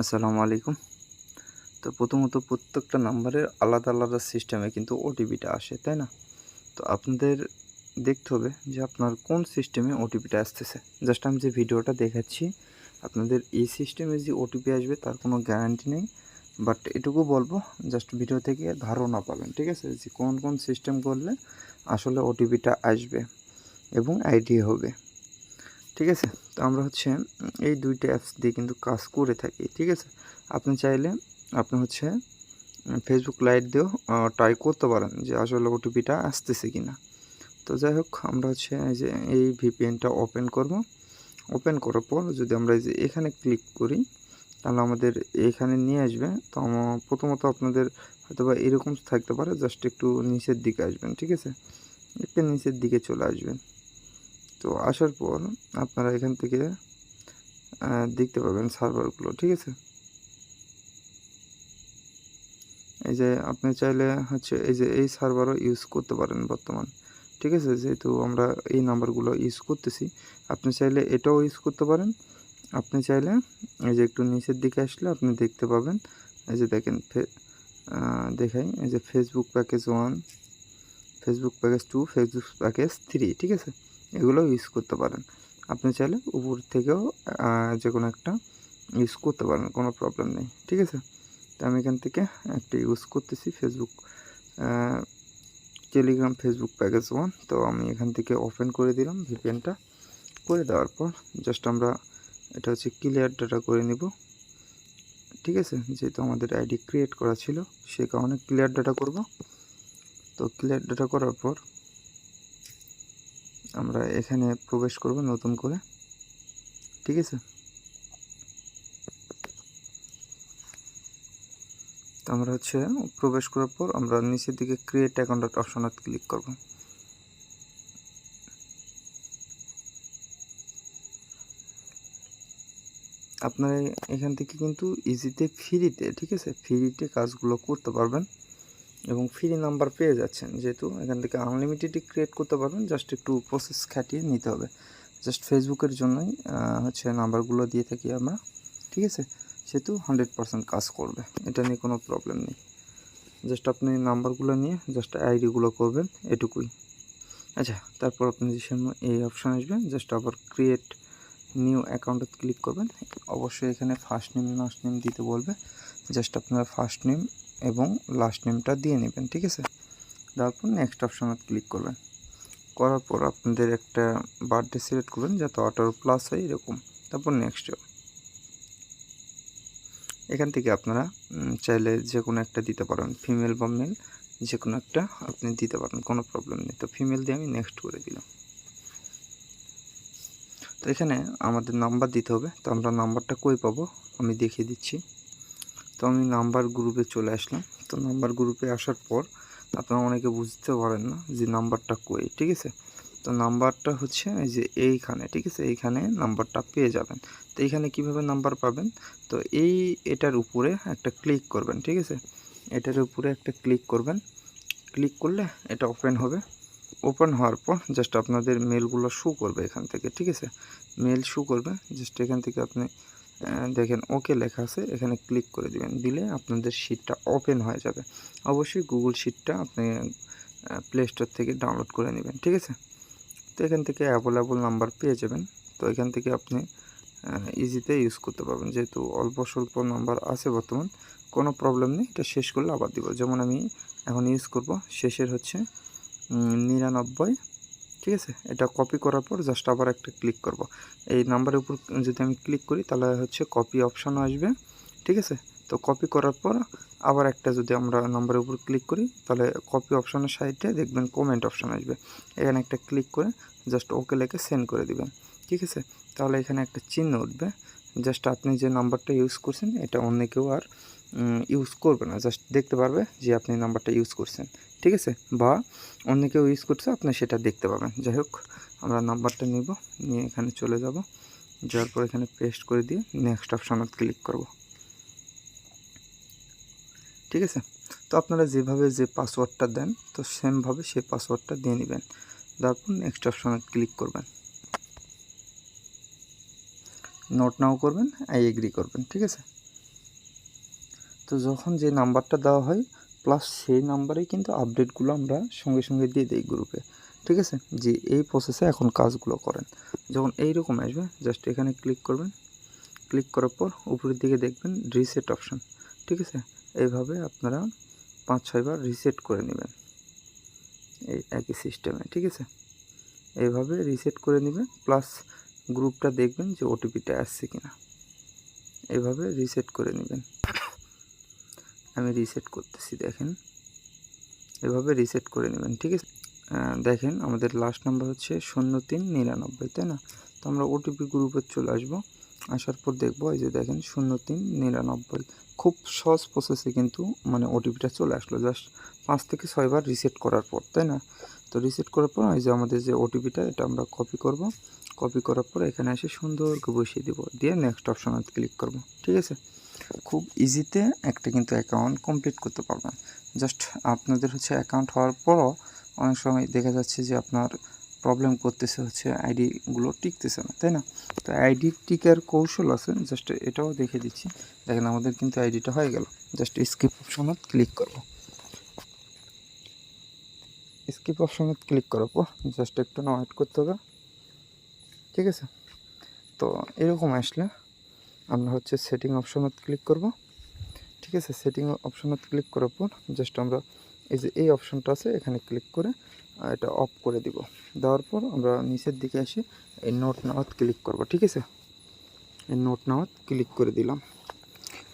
আসসালামু আলাইকুম। তো প্রথমত প্রত্যেকটা নাম্বারের আলাদা আলাদা সিস্টেমে কিন্তু ওটিপিটা আসে, তাই না? তো আপনাদের দেখতে হবে যে আপনার কোন সিস্টেমে ওটিপিটা আসতেছে। জাস্ট আমি যে ভিডিওটা দেখাচ্ছি, আপনাদের এই সিস্টেমে যে ওটিপি আসবে তার কোনো গ্যারান্টি নেই। বাট এটুকু বলব, জাস্ট ভিডিও থেকে ধারণা পাবেন, ঠিক আছে? যে কোন কোন সিস্টেম করলে আসলে ওটিপিটা আসবে এবং আইডি হবে। ঠিক আছে? তো আমরা হচ্ছে এই দুইটা অ্যাপস দিয়ে কিন্তু কাজ করে থাকি, ঠিক আছে? আপনি চাইলে, আপনি হচ্ছে ফেসবুক লাইট দিয়েও ট্রাই করতে পারেন যে আসলে ওটিপিটা আসতেছে কি না তো যাই হোক, আমরা হচ্ছে এই যে, এই ভিপিএনটা ওপেন করব। ওপেন করার পর যদি আমরা এই যে, এখানে ক্লিক করি, তাহলে আমাদের এখানে নিয়ে আসবে। তো প্রথমত আপনাদের হয়তো বা এরকম থাকতে পারে জাস্ট একটু নিচের দিকে আসবেন, ঠিক আছে? একটু নিচের দিকে চলে আসবেন। তো আসার পর আপনারা এখান থেকে দেখতে পাবেন সার্ভারগুলো ঠিক আছে? এই যে আপনি চাইলে হচ্ছে এই যে এই সার্ভারও ইউজ করতে পারেন বর্তমান, ঠিক আছে? যেহেতু আমরা এই নাম্বারগুলো ইউজ করতেছি, আপনি চাইলে এটাও ইউজ করতে পারেন। আপনি চাইলে এই যে একটু নিচের দিকে আসলে আপনি দেখতে পাবেন, এই যে দেখেন দেখাই, এই যে Facebook package one Facebook package two Facebook package three ঠিক আছে? এগুলো ইউজ করতে পারেন। আপনি চাইলে উপর থেকেও যে কোনো একটা ইউজ করতে পারেন, কোনো প্রবলেম নেই, ঠিক আছে? তো আমি এখান থেকে একটা ইউজ করতেছি Facebook Telegram Facebook package one তো আমি এখান থেকে ওপেন করে দিলাম ভিপিএনটা করে দেওয়ার পর জাস্ট আমরা এটা হচ্ছে ক্লিয়ার ডাটা করে নিব। ঠিক আছে? যেহেতু আমাদের আইডি ক্রিয়েট করা ছিল, সে কারণে ক্লিয়ার ডাটা করব। তো ক্লিয়ার ডাটা করার পর আমরা এখানে প্রবেশ করব নতুন করে। ঠিক আছে? তো আমরা হচ্ছে প্রবেশ করার পর আমরা নিচের দিকে ক্রিয়েট অ্যাকাউন্ট অপশনে ক্লিক করব। আপনারা এখান থেকে কিন্তু ইজিতে ফ্রিতে ঠিক আছে? ফ্রিতে কাজগুলো করতে পারবেন। এবং ফ্রি নাম্বার পেয়ে যাচ্ছেন। যেহেতু এখান থেকে আনলিমিটেডই ক্রিয়েট করতে পারবেন জাস্ট একটু প্রসেস খাটিয়ে নিতে হবে। জাস্ট ফেসবুকের জন্যই হচ্ছে নাম্বারগুলো দিয়ে থাকি আমরা। ঠিক আছে? সেহেতু হান্ড্রেড পারসেন্ট কাজ করবে। এটা নিয়ে কোনো প্রবলেম নেই। জাস্ট আপনি নাম্বারগুলো নিয়ে জাস্ট আইডিগুলো করবেন, এটুকুই। আচ্ছা তারপর আপনি যে সময় এই অপশান আসবেন জাস্ট আবার ক্রিয়েট নিউ অ্যাকাউন্টে ক্লিক করবেন। অবশ্যই এখানে ফার্স্ট নেম লাস্ট নেম দিতে বলবে। জাস্ট আপনারা ফার্স্ট নেম এবং লাস্ট নেমটা দিয়ে নেবেন, ঠিক আছে? তারপর নেক্সট অপশানে ক্লিক করবেন। করার পর আপনাদের একটা বার্থডে সিলেক্ট করবেন, যাতে অটোর প্লাস হয় এরকম। তারপর নেক্সট এখান থেকে আপনারা চাইলে যে কোনো একটা দিতে পারেন। ফিমেল বা মেল যে কোনো একটা আপনি দিতে পারেন, কোনো প্রবলেম নেই। তো ফিমেল দিয়ে আমি নেক্সট করে দিলাম। তো এখানে আমাদের নাম্বার দিতে হবে। তো আমরা নাম্বারটা কই পাবো? আমি দেখিয়ে দিচ্ছি। তো আমি নাম্বার গ্রুপে চলে আসলাম। তো নাম্বার গ্রুপে আসার পর আপনারা অনেকে বুঝতে পারেন না যে নাম্বারটা কই, ঠিক আছে? তো নাম্বারটা হচ্ছে এই যে এইখানে, ঠিক আছে? এইখানে নাম্বারটা পেয়ে যাবেন। তো এইখানে কীভাবে নাম্বার পাবেন? তো এই এটার উপরে একটা ক্লিক করবেন, ঠিক আছে? এটার উপরে একটা ক্লিক করবেন। ক্লিক করলে এটা ওপেন হবে। ওপেন হওয়ার পর জাস্ট আপনাদের মেলগুলো শু করবে এখান থেকে, ঠিক আছে? মেল শু করবে। জাস্ট এখান থেকে আপনি দেখেন ওকে লেখা আছে, এখানে ক্লিক করে দিবেন। দিলে আপনাদের শিটটা ওপেন হয়ে যাবে। অবশ্যই গুগল শিটটা আপনি প্লে স্টোর থেকে ডাউনলোড করে নেবেন, ঠিক আছে? তো এখান থেকে অ্যাভেলেবল নাম্বার পেয়ে যাবেন। তো এখান থেকে আপনি ইজিতে ইউজ করতে পারবেন। যেহেতু অল্প স্বল্প নাম্বার আছে বর্তমান, কোনো প্রবলেম নেই। এটা শেষ করলে আবার দিব। যেমন আমি এখন ইউজ করব, শেষের হচ্ছে নিরানব্বই ঠিক আছে? এটা কপি করার পর জাস্ট আবার একটা ক্লিক করব। এই নাম্বারের উপর যদি আমি ক্লিক করি, তাহলে হচ্ছে কপি অপশান আসবে। ঠিক আছে? তো কপি করার পর আবার একটা যদি আমরা নাম্বারের উপর ক্লিক করি, তাহলে কপি অপশানের সাইডে দেখবেন কমেন্ট অপশান আসবে। এখানে একটা ক্লিক করে জাস্ট ওকে লেখে সেন্ড করে দিবেন। ঠিক আছে? তাহলে এখানে একটা চিহ্ন উঠবে। জাস্ট আপনি যে নাম্বারটা ইউজ করছেন, এটা অন্য কেউ আর ইউজ করবে না। জাস্ট দেখতে পারবে যে আপনি নাম্বারটা ইউজ করছেন। ঠিক আছে? বা অন্য কেউ ইউজ করছে, আপনি সেটা দেখতে পাবেন। যাই হোক, আমরা নাম্বারটা নিব, নিয়ে এখানে চলে যাব। যাওয়ার পর এখানে পেস্ট করে দিয়ে নেক্সট অপশানে ক্লিক করব। ঠিক আছে? তো আপনারা যেভাবে যে পাসওয়ার্ডটা দেন, তো সেমভাবে সেই পাসওয়ার্ডটা দিয়ে নেবেন। তারপর নেক্সট অপশানে ক্লিক করবেন। নোট নাও করবেন আই এগ্রি করবেন। ঠিক আছে? তো যখন যে নাম্বারটা দেওয়া হয় প্লাস সেই নাম্বারেই কিন্তু আপডেটগুলো আমরা সঙ্গে সঙ্গে দিয়ে দিই গ্রুপে ঠিক আছে? যে এই প্রসেসে এখন কাজগুলো করেন। যখন এইরকম আসবে জাস্ট এখানে ক্লিক করবেন। ক্লিক করার পর উপরের দিকে দেখবেন রিসেট অপশান ঠিক আছে? এইভাবে আপনারা পাঁচ ছয়বার রিসেট করে নেবেন। এই একই সিস্টেমে ঠিক আছে? এইভাবে রিসেট করে নেবেন প্লাস গ্রুপটা দেখবেন যে ওটিপিটা আসছে কিনা। এভাবে রিসেট করে নেবেন। আমি রিসেট করতেছি, দেখেন। এভাবে রিসেট করে নেবেন, ঠিক আছে? দেখেন, আমাদের লাস্ট নাম্বার হচ্ছে শূন্য তিন নিরানব্বই, তাই না? তো আমরা ওটিপি গ্রুপে চলে আসব। আসার পর দেখব, এই যে দেখেন, শূন্য তিন নিরানব্বই। খুব সহজ প্রসেসে কিন্তু মানে ওটিপিটা চলে আসলো জাস্ট পাঁচ থেকে ছয়বার রিসেট করার পর, তাই না? তো রিসেট করার পর, এই যে আমাদের যে ওটিপিটা এটা আমরা কপি করব। কপি করার পর এখানে এসে সুন্দর করে বসিয়ে দেবো। দিয়ে নেক্সট অপশনে ক্লিক করব, ঠিক আছে? খুব ইজিতে একটা কিন্তু অ্যাকাউন্ট কমপ্লিট করতে পারবেন। জাস্ট আপনাদের হচ্ছে অ্যাকাউন্ট হওয়ার পরও অনেক সময় দেখা যাচ্ছে যে আপনার প্রবলেম করতেছে হচ্ছে আইডিগুলো টিকতেছে না, তাই না? তো আইডি টিকার কৌশল আছে জাস্ট এটাও দেখে দিচ্ছি। দেখেন আমাদের কিন্তু আইডিটা হয়ে গেল। জাস্ট স্কিপ অপশনত ক্লিক করব। স্কিপ অপশনত ক্লিক করার পর জাস্ট একটু না ওয়েট করতে হবে। ঠিক আছে? তো এরকম আসলে আমরা হচ্ছে সেটিং অপশনত ক্লিক করব। ঠিক আছে সেটিং অপশনত ক্লিক করার পর জাস্ট আমরা এই যে এই অপশনটা আছে, এখানে ক্লিক করে এটা অফ করে দিব। দেওয়ার পর আমরা নিচের দিকে এসে এই নোট নাওয়াত ক্লিক করব, ঠিক আছে? এই নোট নাওয়াত ক্লিক করে দিলাম।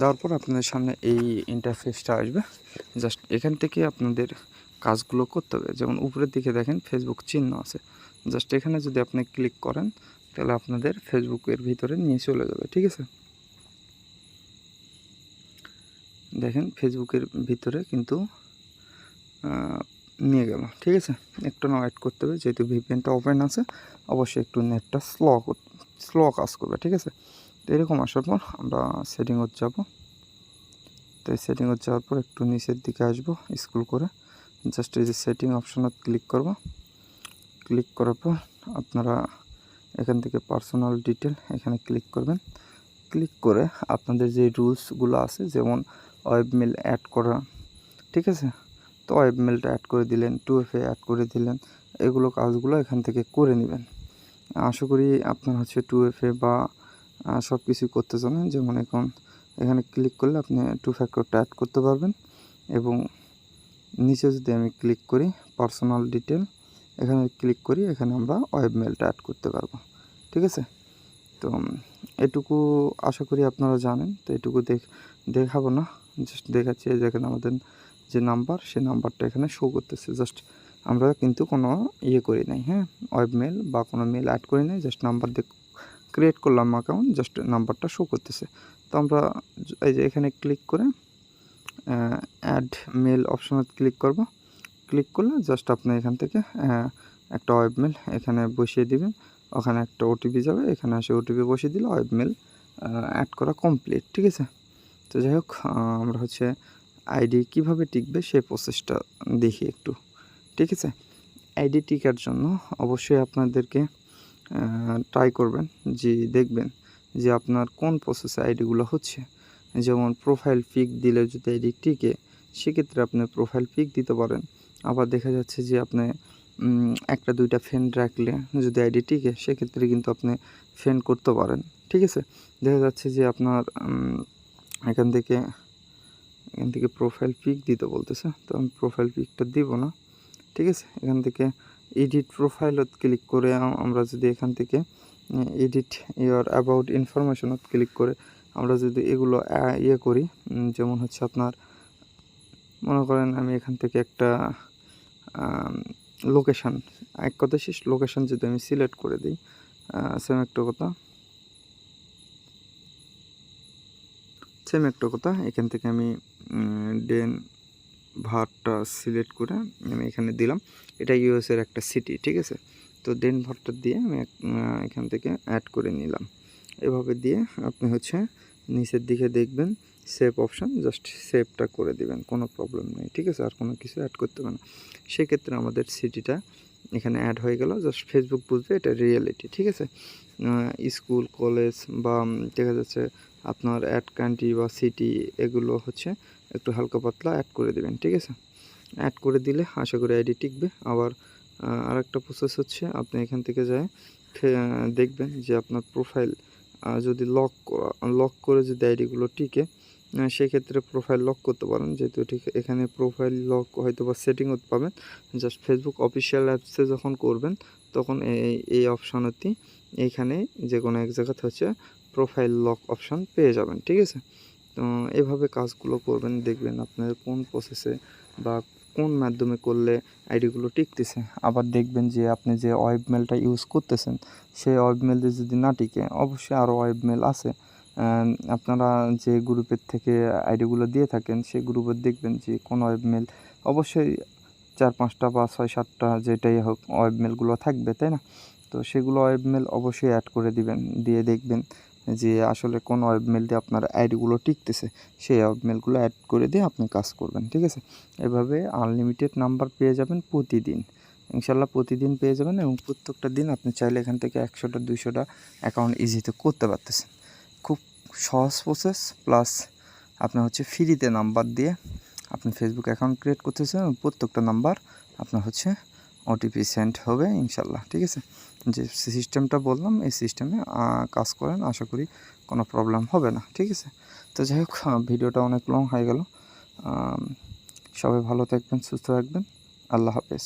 দেওয়ার পর আপনাদের সামনে এই ইন্টারফেসটা আসবে। জাস্ট এখান থেকে আপনাদের কাজগুলো করতে হবে। যেমন উপরের দিকে দেখেন ফেসবুক চিহ্ন আছে। জাস্ট এখানে যদি আপনি ক্লিক করেন তাহলে আপনাদের ফেসবুকের ভিতরে নিয়ে চলে যাবে, ঠিক আছে? দেখেন ফেসবুকের ভিতরে কিন্তু নিয়ে গেল, ঠিক আছে? একটু না ওয়েট করতে হবে, যেহেতু ভিপিএনটা ওপেন আছে, অবশ্যই একটু নেটটা স্লো স্লো কাজ করবে, ঠিক আছে? তো এরকম আসার পর আমরা সেটিংয়ে যাব। তো এই সেটিংয়ে যাওয়ার পর একটু নিচের দিকে আসব স্কুল করে জাস্ট এই যে সেটিং অপশনত ক্লিক করব। ক্লিক করার পর আপনারা এখান থেকে পার্সোনাল ডিটেল এখানে ক্লিক করবেন। ক্লিক করে আপনাদের যে রুলসগুলো আছে, যেমন ওয়েব মেল অ্যাড করা, ঠিক আছে? তো ওয়েব মেলটা অ্যাড করে দিলেন টু এফ এ অ্যাড করে দিলেন, এগুলো কাজগুলো এখান থেকে করে নেবেন। আশা করি আপনার হচ্ছে টু এফ এ বা সব কিছুই করতে জানেন। যেমন এখন এখানে ক্লিক করলে আপনি টু ফ্যাক্টরটা অ্যাড করতে পারবেন এবং নিচে যদি আমি ক্লিক করি পার্সোনাল ডিটেল এখানে ক্লিক করি, এখানে আমরা ওয়েব মেলটা অ্যাড করতে পারব। ঠিক আছে? তো, এটুকু আশা করি আপনারা জানেন। তো এটুকু দেখ, দেখাবো না। জাস্ট দেখাচ্ছি দেখেন আমাদের যে নাম্বার সে নাম্বারটা এখানে শো করতেছে। জাস্ট আমরা কিন্তু কোনো ইয়ে করি নাই হ্যাঁ? ওয়েব মেল বা কোনো মেল অ্যাড করি নাই জাস্ট নাম্বার দিয়ে ক্রিয়েট করলাম অ্যাকাউন্ট জাস্ট নাম্বারটা শো করতেছে। তো আমরা এই যে এখানে ক্লিক করে অ্যাড মেল অপশনত ক্লিক করব। ক্লিক করলে জাস্ট আপনি এখান থেকে একটা ওয়েব মেল এখানে বসিয়ে দিবেন। ওখানে একটা ওটিপি যাবে, এখানে এসে ওটিপি বসিয়ে দিলে ওয়েব মেল অ্যাড করা কমপ্লিট ঠিক আছে? তো যাই হোক আমরা হচ্ছে আইডি কীভাবে টিকবে সেই প্রসেসটা দেখি একটু, ঠিক আছে? আইডি টিকার জন্য অবশ্যই আপনাদেরকে ট্রাই করবেন যে দেখবেন যে আপনার কোন প্রসেসে আইডিগুলো হচ্ছে। যেমন প্রোফাইল পিক দিলে যদি আইডি টিকে, সেক্ষেত্রে আপনি প্রোফাইল পিক দিতে পারেন। আবার দেখা যাচ্ছে যে আপনি একটা, দুইটা ফ্রেন্ড রাখলে যদি আইডি টিকে, সেক্ষেত্রে কিন্তু আপনি ফ্রেন্ড করতে পারেন। ঠিক আছে? দেখা যাচ্ছে যে আপনার এখান থেকে এখান থেকে প্রোফাইল পিক দিতে বলতেছে। তো আমি প্রোফাইল পিকটা দিব না। ঠিক আছে? এখান থেকে এডিট প্রোফাইলত ক্লিক করে আমরা যদি এখান থেকে এডিট ইয়ার অ্যাবাউট ইনফরমেশনত ক্লিক করে আমরা যদি এগুলো ইয়ে করি যেমন হচ্ছে আপনার, মনে করেন আমি এখান থেকে একটা লোকেশান এক কথা শেষ লোকেশান যদি আমি সিলেক্ট করে দিই সেম একটা কথা। সেম একটা কথা, এখান থেকে আমি ডেন ভারটা সিলেক্ট করে আমি এখানে দিলাম। এটা ইউএসের একটা সিটি ঠিক আছে? তো ডেন ভারটা দিয়ে আমি এখান থেকে অ্যাড করে নিলাম। এভাবে দিয়ে আপনি হচ্ছে নিচের দিকে দেখবেন সেভ অপশান জাস্ট সেভটা করে দিবেন, কোনো প্রবলেম নেই, ঠিক আছে? আর কোনো কিছু অ্যাড করতে হবে না। সেক্ষেত্রে আমাদের সিটিটা এখানে অ্যাড হয়ে গেল জাস্ট ফেসবুক বুঝবে, এটা রিয়েলিটি ঠিক আছে? স্কুল কলেজ বা দেখা যাচ্ছে আপনার অ্যাড কান্ট্রি বা সিটি এগুলো হচ্ছে একটু হালকা পাতলা অ্যাড করে দেবেন, ঠিক আছে? অ্যাড করে দিলে আশা করি আইডি টিকবে। আবার আর একটা প্রসেস হচ্ছে, আপনি এখান থেকে যায় দেখবেন যে আপনার প্রোফাইল যদি লক লক করে যদি আইডিগুলো টিকে সেক্ষেত্রে প্রোফাইল লক করতে পারেন। যেহেতু ঠিক এখানে প্রোফাইল লক হয়তো বা সেটিংও পাবেন। জাস্ট ফেসবুক অফিসিয়াল অ্যাপসে যখন করবেন, তখন এই এই অপশানটি এইখানে যে কোনো এক জায়গাতে হচ্ছে প্রোফাইল লক অপশান পেয়ে যাবেন, ঠিক আছে? তো এভাবে কাজগুলো করবেন, দেখবেন আপনার কোন প্রসেসে বা কোন মাধ্যমে করলে আইডিগুলো টিকতেছে। আবার দেখবেন যে আপনি যে ওয়েব মেলটা ইউজ করতেছেন, সেই ওয়েব মেলটি যদি না টিকে, অবশ্যই আরও ওয়েব মেল আছে। আপনারা যে গ্রুপের থেকে আইডিগুলো দিয়ে থাকেন, সেই গ্রুপে দেখবেন যে কোন ওয়েব মেল অবশ্যই চার পাঁচটা বা ছয় সাতটা যেটাই হোক ওয়েব মেলগুলো থাকবে, তাই না? তো সেগুলো ওয়েব মেল অবশ্যই অ্যাড করে দিবেন, দিয়ে দেখবেন যে আসলে কোন ওয়েব মেল দিয়ে আপনার আইডিগুলো টিকতেছে, সেই ওয়েব মেলগুলো অ্যাড করে দিয়ে আপনি কাজ করবেন, ঠিক আছে? এভাবে আনলিমিটেড নাম্বার পেয়ে যাবেন প্রতিদিন, ইনশাল্লাহ প্রতিদিন পেয়ে যাবেন এবং প্রত্যেকটা দিন আপনি চাইলে এখান থেকে একশোটা, দুইশোটা অ্যাকাউন্ট ইজিতে করতে পারতেছেন। খুব সহজ প্রসেস প্লাস আপনার হচ্ছে ফ্রিতে নাম্বার দিয়ে আপনি ফেসবুক অ্যাকাউন্ট ক্রিয়েট করতেছেন প্রত্যেকটা নাম্বার আপনার হচ্ছে ওটিপি সেন্ড হবে ইনশাল্লাহ, ঠিক আছে? যে সিস্টেমটা বললাম, এই সিস্টেমে কাজ করেন, আশা করি কোনো প্রবলেম হবে না, ঠিক আছে? তো যাই হোক ভিডিওটা অনেক লং হয়ে গেল। সবাই ভালো থাকবেন, সুস্থ থাকবেন। আল্লাহ হাফেজ।